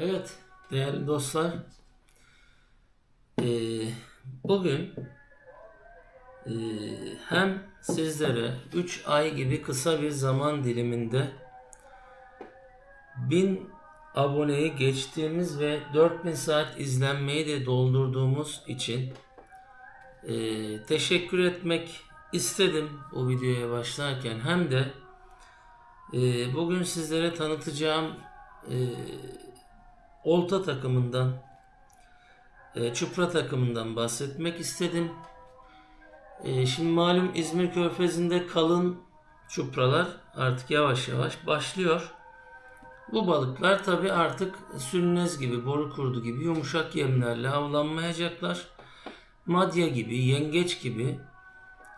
Evet değerli dostlar. Ee, bugün ee, hem sizlere 3 ay gibi kısa bir zaman diliminde 1000 aboneyi geçtiğimiz ve 4000 saat izlenmeyi de doldurduğumuz için ee, teşekkür etmek istedim bu videoya başlarken hem de ee, bugün sizlere tanıtacağım ee, Olta takımından, e, Çupra takımından bahsetmek istedim. E, şimdi malum İzmir Körfezi'nde kalın çupralar artık yavaş yavaş başlıyor. Bu balıklar tabi artık sülnez gibi, boru kurdu gibi yumuşak yemlerle avlanmayacaklar. Madya gibi, yengeç gibi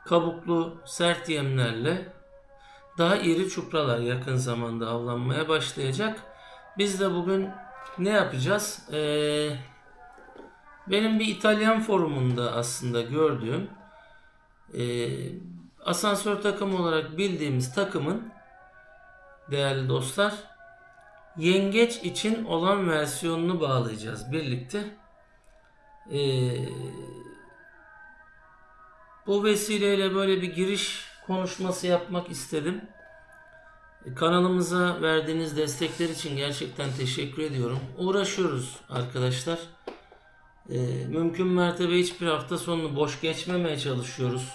kabuklu sert yemlerle daha iri çupralar yakın zamanda avlanmaya başlayacak. Biz de bugün ne yapacağız? Ee, benim bir İtalyan forumunda aslında gördüğüm e, asansör takımı olarak bildiğimiz takımın değerli dostlar yengeç için olan versiyonunu bağlayacağız birlikte. Ee, bu vesileyle böyle bir giriş konuşması yapmak istedim. Kanalımıza verdiğiniz destekler için gerçekten teşekkür ediyorum. Uğraşıyoruz arkadaşlar. Ee, mümkün mertebe hiçbir hafta sonunu boş geçmemeye çalışıyoruz.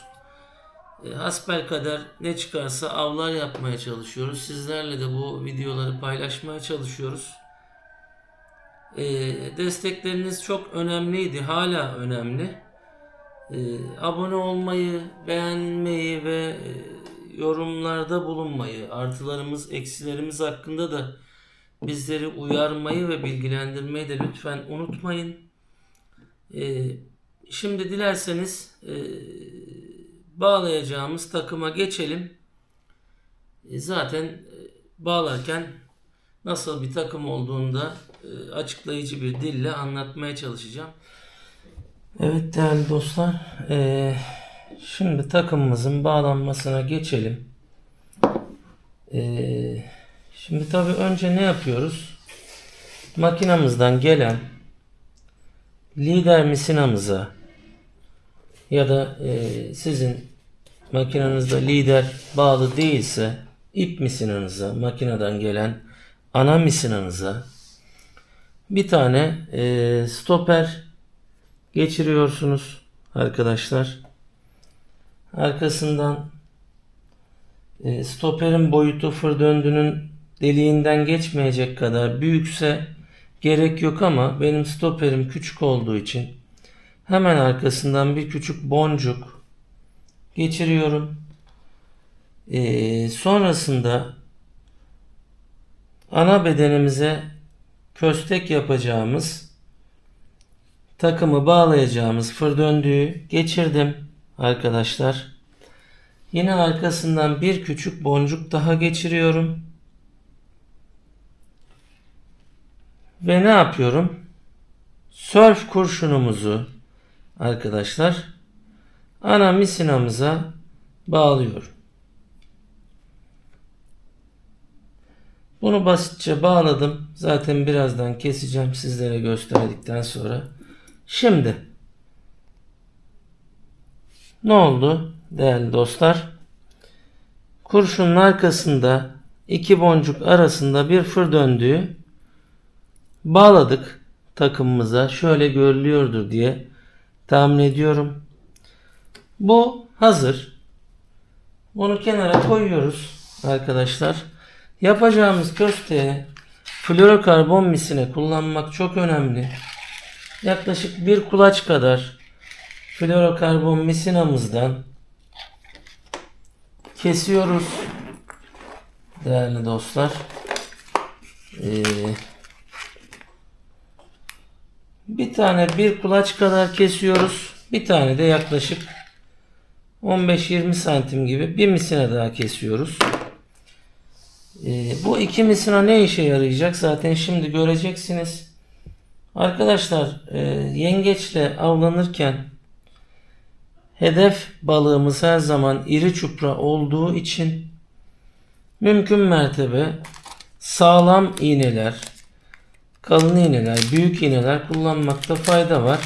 Ee, hasbel kader ne çıkarsa avlar yapmaya çalışıyoruz. Sizlerle de bu videoları paylaşmaya çalışıyoruz. Ee, destekleriniz çok önemliydi. Hala önemli. Abone olmayı, beğenmeyi ve e, yorumlarda bulunmayı, artılarımız, eksilerimiz hakkında da bizleri uyarmayı ve bilgilendirmeyi de lütfen unutmayın. Ee, şimdi dilerseniz e, bağlayacağımız takıma geçelim. E, zaten e, bağlarken nasıl bir takım olduğunu da e, açıklayıcı bir dille anlatmaya çalışacağım. Evet değerli dostlar, e, şimdi takımımızın bağlanmasına geçelim. E, şimdi tabi önce ne yapıyoruz? Makinamızdan gelen lider misinamıza ya da e, sizin makinenizde lider bağlı değilse ip misinanıza, makineden gelen ana misinanıza bir tane e, stoper geçiriyorsunuz arkadaşlar. Arkasından e, stoperin boyutu fır döndünün deliğinden geçmeyecek kadar büyükse gerek yok ama benim stoperim küçük olduğu için hemen arkasından bir küçük boncuk geçiriyorum. E, sonrasında ana bedenimize köstek yapacağımız takımı bağlayacağımız fır döndüğü geçirdim arkadaşlar. Yine arkasından bir küçük boncuk daha geçiriyorum. Ve ne yapıyorum? Sörf kurşunumuzu arkadaşlar ana misinamıza bağlıyorum. Bunu basitçe bağladım. Zaten birazdan keseceğim sizlere gösterdikten sonra. Şimdi ne oldu değerli dostlar? Kurşunun arkasında iki boncuk arasında bir fır döndüğü bağladık takımımıza. Şöyle görülüyordur diye tahmin ediyorum. Bu hazır. Bunu kenara koyuyoruz arkadaşlar. Yapacağımız köfteye florokarbon misine kullanmak çok önemli. Yaklaşık bir kulaç kadar florokarbon misinamızdan kesiyoruz. Değerli dostlar. Ee, bir tane bir kulaç kadar kesiyoruz. Bir tane de yaklaşık 15-20 santim gibi bir misine daha kesiyoruz. Ee, bu iki misina ne işe yarayacak? Zaten şimdi göreceksiniz. Arkadaşlar e, yengeçle avlanırken hedef balığımız her zaman iri çupra olduğu için mümkün mertebe sağlam iğneler, kalın iğneler, büyük iğneler kullanmakta fayda var.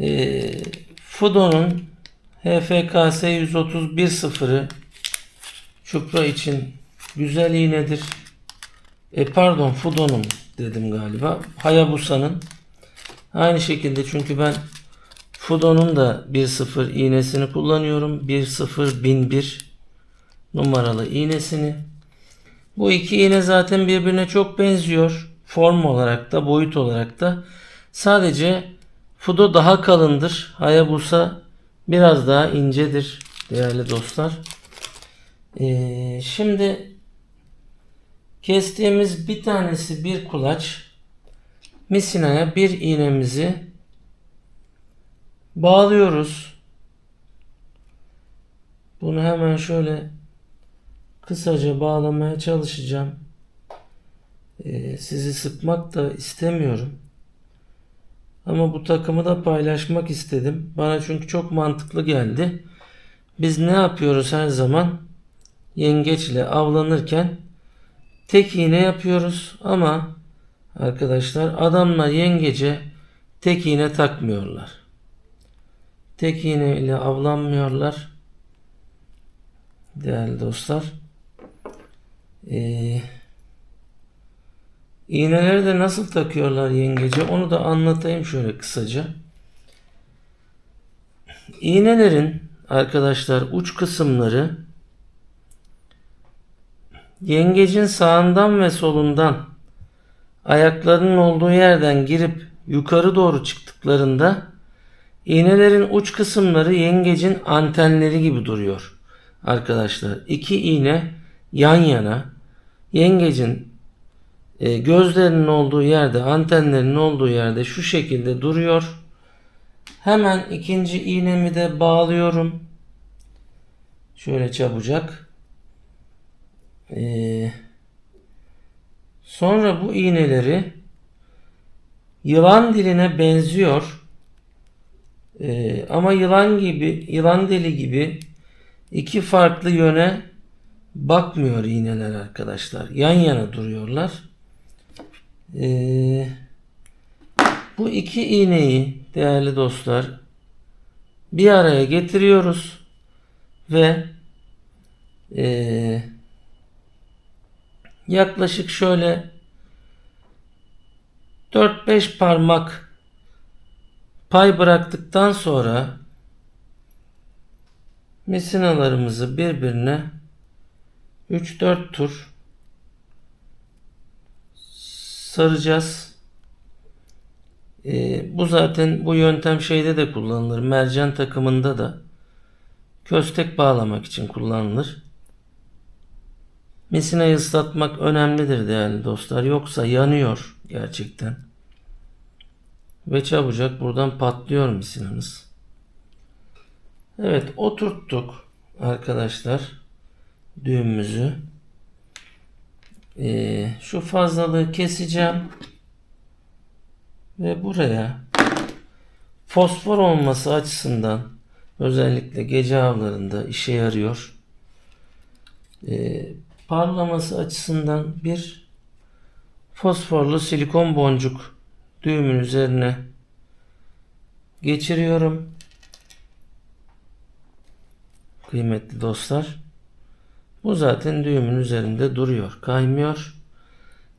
Ee, Fudo'nun HFKS 131.0'ı çupra için güzel iğnedir. E pardon Fudo'nun dedim galiba. Hayabusa'nın. Aynı şekilde çünkü ben Fudo'nun da 1.0 iğnesini kullanıyorum. 1.0 numaralı iğnesini. Bu iki iğne zaten birbirine çok benziyor. Form olarak da boyut olarak da. Sadece Fudo daha kalındır. Hayabusa biraz daha incedir değerli dostlar. Ee, şimdi kestiğimiz bir tanesi bir kulaç misinaya bir iğnemizi bağlıyoruz. Bunu hemen şöyle kısaca bağlamaya çalışacağım. Ee, sizi sıkmak da istemiyorum. Ama bu takımı da paylaşmak istedim. Bana çünkü çok mantıklı geldi. Biz ne yapıyoruz her zaman? Yengeçle avlanırken tek iğne yapıyoruz ama arkadaşlar adamlar yengece tek iğne takmıyorlar. Tek iğne ile avlanmıyorlar. Değerli dostlar. Ee, iğneleri de nasıl takıyorlar yengece onu da anlatayım şöyle kısaca. İğnelerin arkadaşlar uç kısımları yengecin sağından ve solundan ayaklarının olduğu yerden girip yukarı doğru çıktıklarında iğnelerin uç kısımları yengecin antenleri gibi duruyor arkadaşlar. İki iğne yan yana yengecin e, gözlerinin olduğu yerde antenlerinin olduğu yerde şu şekilde duruyor. Hemen ikinci iğnemi de bağlıyorum. Şöyle çabucak. Ee, sonra bu iğneleri yılan diline benziyor. Ee, ama yılan gibi, yılan deli gibi iki farklı yöne bakmıyor iğneler arkadaşlar. Yan yana duruyorlar. Ee, bu iki iğneyi değerli dostlar bir araya getiriyoruz ve e, yaklaşık şöyle 4-5 parmak pay bıraktıktan sonra misinalarımızı birbirine 3-4 tur saracağız. Ee, bu zaten bu yöntem şeyde de kullanılır. Mercan takımında da köstek bağlamak için kullanılır. Misinayı ıslatmak önemlidir değerli dostlar. Yoksa yanıyor gerçekten. Ve çabucak buradan patlıyor misinanız. Evet oturttuk arkadaşlar düğümümüzü. Ee, şu fazlalığı keseceğim. Ve buraya fosfor olması açısından özellikle gece avlarında işe yarıyor. Ee, parlaması açısından bir fosforlu silikon boncuk düğümün üzerine geçiriyorum. Kıymetli dostlar. Bu zaten düğümün üzerinde duruyor. Kaymıyor.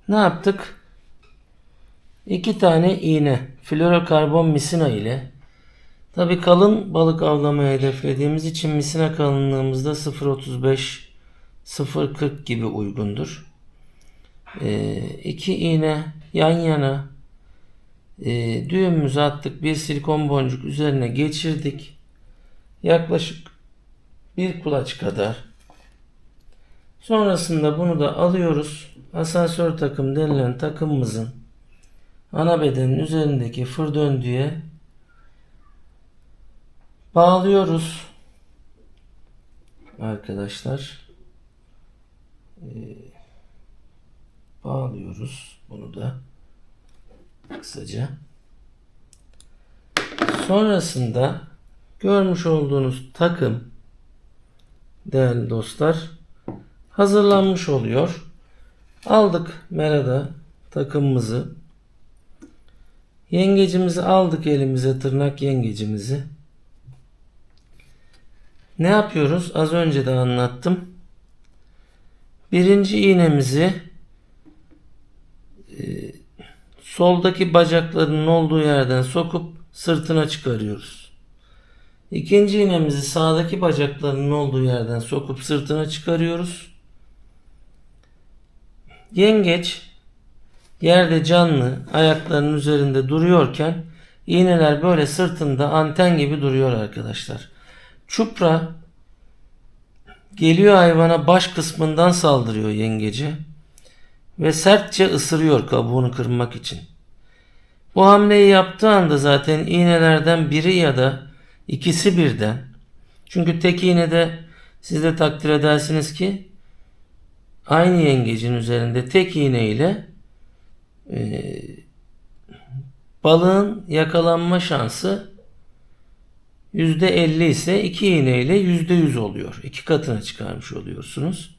Ne yaptık? İki tane iğne florokarbon misina ile tabi kalın balık avlamayı hedeflediğimiz için misina kalınlığımızda 0.35 0.40 gibi uygundur. Ee, iki iğne yan yana e, düğümümüzü attık. Bir silikon boncuk üzerine geçirdik. Yaklaşık bir kulaç kadar. Sonrasında bunu da alıyoruz. Asansör takım denilen takımımızın ana bedenin üzerindeki fır döndüğe bağlıyoruz. Arkadaşlar ee, bağlıyoruz bunu da kısaca. Sonrasında görmüş olduğunuz takım değerli dostlar hazırlanmış oluyor. Aldık merada takımımızı. Yengecimizi aldık elimize tırnak yengecimizi. Ne yapıyoruz? Az önce de anlattım. Birinci iğnemizi e, soldaki bacaklarının olduğu yerden sokup sırtına çıkarıyoruz. İkinci iğnemizi sağdaki bacaklarının olduğu yerden sokup sırtına çıkarıyoruz. Yengeç yerde canlı ayaklarının üzerinde duruyorken iğneler böyle sırtında anten gibi duruyor arkadaşlar. Çupra geliyor hayvana baş kısmından saldırıyor yengece ve sertçe ısırıyor kabuğunu kırmak için. Bu hamleyi yaptığı anda zaten iğnelerden biri ya da ikisi birden çünkü tek iğnede siz de takdir edersiniz ki aynı yengecin üzerinde tek iğne ile e, balığın yakalanma şansı %50 ise iki iğne ile %100 oluyor. İki katına çıkarmış oluyorsunuz.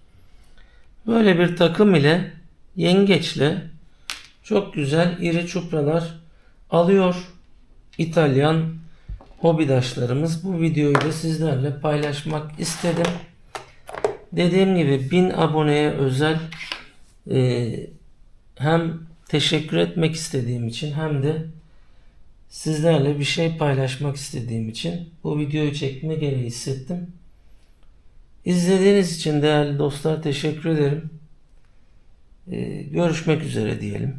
Böyle bir takım ile yengeçle çok güzel iri çupralar alıyor İtalyan hobidaşlarımız. Bu videoyu da sizlerle paylaşmak istedim. Dediğim gibi 1000 aboneye özel e, hem teşekkür etmek istediğim için hem de sizlerle bir şey paylaşmak istediğim için bu videoyu çekme gereği hissettim. İzlediğiniz için değerli dostlar teşekkür ederim. Ee, görüşmek üzere diyelim.